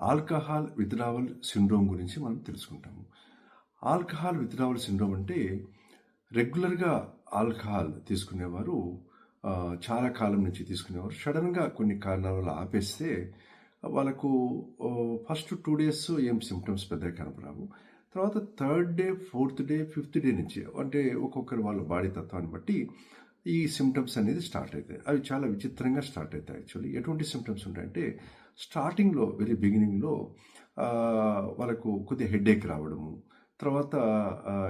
Alcohol withdrawal syndrome గురించి మనం తెలుసుకుంటాము. ఆల్కహాల్ విత్డ్రావల్ సిండ్రోమ్ అంటే రెగ్యులర్గా ఆల్కహాల్ తీసుకునేవారు చాలా కాలం నుంచి తీసుకునేవారు. సడన్గా కొన్ని కారణాల వల్ల ఆపేస్తే వాళ్ళకు ఫస్ట్ టూ డేస్ ఏం సిమ్టమ్స్ పెద్దగా కనపరావు తర్వాత third day fourth day fifth day నుంచి అంటే ఒక్కొక్కరు వాళ్ళ బాడీ తత్వాన్ని బట్టి ఈ సిమ్టమ్స్ అనేది స్టార్ట్ అవుతాయి. అవి చాలా విచిత్రంగా స్టార్ట్ అవుతాయి యాక్చువల్లీ ఎటువంటి సిమ్టమ్స్ ఉంటాయంటే స్టార్టింగ్లో వెరీ బిగినింగ్లో వాళ్ళకు కొద్దిగా హెడేక్ రావడము తర్వాత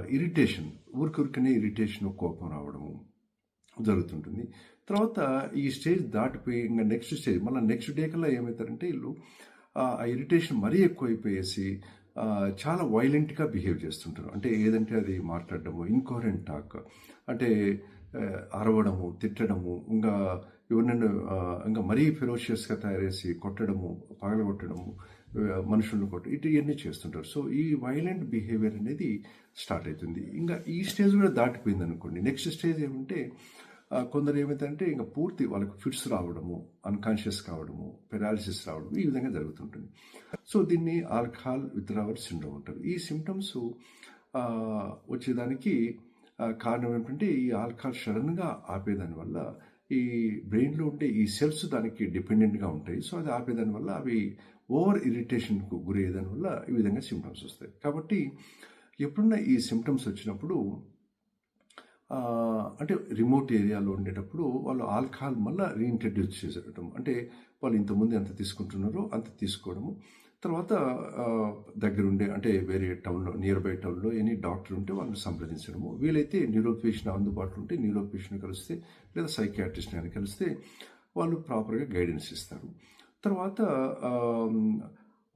ఇరిటేషన్ ఊరికొరికనే ఇరిటేషన్ కోపం రావడము జరుగుతుంటుంది. తర్వాత ఈ స్టేజ్ దాటిపోయి ఇంకా నెక్స్ట్ స్టేజ్ మళ్ళీ నెక్స్ట్ డే కల్లా ఏమవుతారంటే వీళ్ళు ఆ ఇరిటేషన్ మరీ ఎక్కువైపోయేసి చాలా వైలెంట్గా బిహేవ్ చేస్తుంటారు. అంటే ఏదంటే అది మాట్లాడడము ఇన్కోరెంట్ టాక్ అంటే అరవడము తిట్టడము ఇంకా ఎవరినైనా ఇంకా మరీ ఫెరోషియస్గా తయారేసి కొట్టడము పగలగొట్టడము మనుషులను కొట్ట ఇటు ఇవన్నీ చేస్తుంటారు. సో ఈ వైలెంట్ బిహేవియర్ అనేది స్టార్ట్ అవుతుంది. ఇంకా ఈ స్టేజ్ కూడా దాటిపోయింది అనుకోండి. నెక్స్ట్ స్టేజ్ ఏమంటే కొందరు ఏమైందంటే ఇంకా పూర్తి వాళ్ళకి ఫిట్స్ రావడము అన్కాన్షియస్ కావడము పెరాలిసిస్ రావడము ఈ విధంగా జరుగుతుంటుంది. సో దీన్ని ఆల్కహాల్ విత్డ్రావల్ సిండ్రోమ్ అంటారు. ఈ సిమ్టమ్స్ వచ్చేదానికి కారణం ఏంటంటే ఈ ఆల్కహాల్ సడన్గా ఆపేదాని వల్ల ఈ బ్రెయిన్లో ఉండే ఈ సెల్స్ దానికి డిపెండెంట్గా ఉంటాయి. సో అది ఆపేదాని వల్ల అవి ఓవర్ ఇరిటేషన్కు గురయ్యేదాని వల్ల ఈ విధంగా సిమ్టమ్స్ వస్తాయి. కాబట్టి ఎప్పుడున్నా ఈ సిమ్టమ్స్ వచ్చినప్పుడు అంటే రిమోట్ ఏరియాలో ఉండేటప్పుడు వాళ్ళు ఆల్కహాల్ మళ్ళీ రీఇంట్రడ్యూస్ చేసేటం అంటే వాళ్ళు ఇంతకుముందు ఎంత తీసుకుంటున్నారో అంత తీసుకోవడము. తర్వాత దగ్గరుండే అంటే వేరే టౌన్లో నియర్ బై టౌన్లో ఎనీ డాక్టర్ ఉంటే వాళ్ళని సంప్రదించడము. వీలైతే న్యూరోపేషన్ అందుబాటులో ఉంటే న్యూరోపేషన్ కలిస్తే లేదా సైకియాట్రిస్ట్ అని కలిస్తే వాళ్ళు ప్రాపర్గా గైడెన్స్ ఇస్తారు. తర్వాత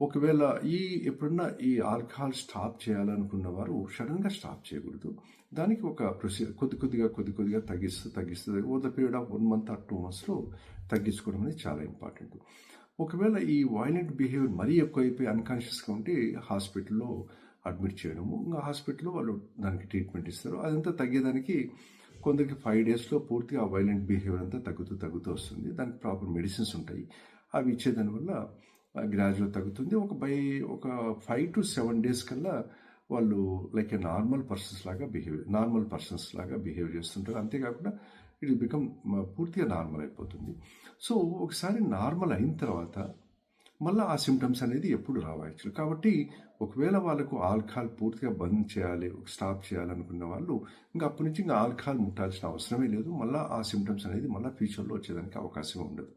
ఒకవేళ ఈ ఎప్పుడన్నా ఈ ఆల్కహాల్ స్టాప్ చేయాలనుకున్న వారు సడన్గా స్టాప్ చేయకూడదు. దానికి ఒక ప్రొసీజర్ కొద్ది కొద్దిగా కొద్ది కొద్దిగా తగ్గిస్తూ తగ్గిస్తూ over the period of one month or two మంత్స్లో తగ్గించుకోవడం అనేది చాలా ఇంపార్టెంట్. ఒకవేళ ఈ వైలెంట్ బిహేవియర్ మరీ ఎక్కువైపోయి అన్కాన్షియస్గా ఉంటే హాస్పిటల్లో అడ్మిట్ చేయడము. ఇంకా హాస్పిటల్లో వాళ్ళు దానికి ట్రీట్మెంట్ ఇస్తారు. అదంతా తగ్గేదానికి కొందరికి ఫైవ్ డేస్లో పూర్తిగా ఆ వైలెంట్ బిహేవియర్ అంతా తగ్గుతూ తగ్గుతూ వస్తుంది. దానికి ప్రాపర్ మెడిసిన్స్ ఉంటాయి. అవి ఇచ్చేదాని వల్ల గ్రాడ్యువల్ తగ్గుతుంది. ఒక బై ఒక ఫైవ్ టు సెవెన్ డేస్ కల్లా వాళ్ళు లైక్ ఏ నార్మల్ పర్సన్స్ లాగా బిహేవ్ నార్మల్ పర్సన్స్ లాగా బిహేవ్ చేస్తుంటారు. అంతేకాకుండా ఇట్ బికమ్ పూర్తిగా నార్మల్ అయిపోతుంది. సో ఒకసారి నార్మల్ అయిన తర్వాత మళ్ళీ ఆ సిమ్టమ్స్ అనేది ఎప్పుడు రావు యాక్చువల్ కాబట్టి ఒకవేళ వాళ్ళకు ఆల్కహాల్ పూర్తిగా బంద్ చేయాలి స్టాప్ చేయాలనుకున్న వాళ్ళు ఇంకా అప్పటి నుంచి ఇంకా ఆల్కహాల్ ముట్టాల్సిన అవసరమే లేదు. మళ్ళీ ఆ సిమ్టమ్స్ అనేది మళ్ళీ ఫ్యూచర్లో వచ్చేదానికి అవకాశం ఉండదు.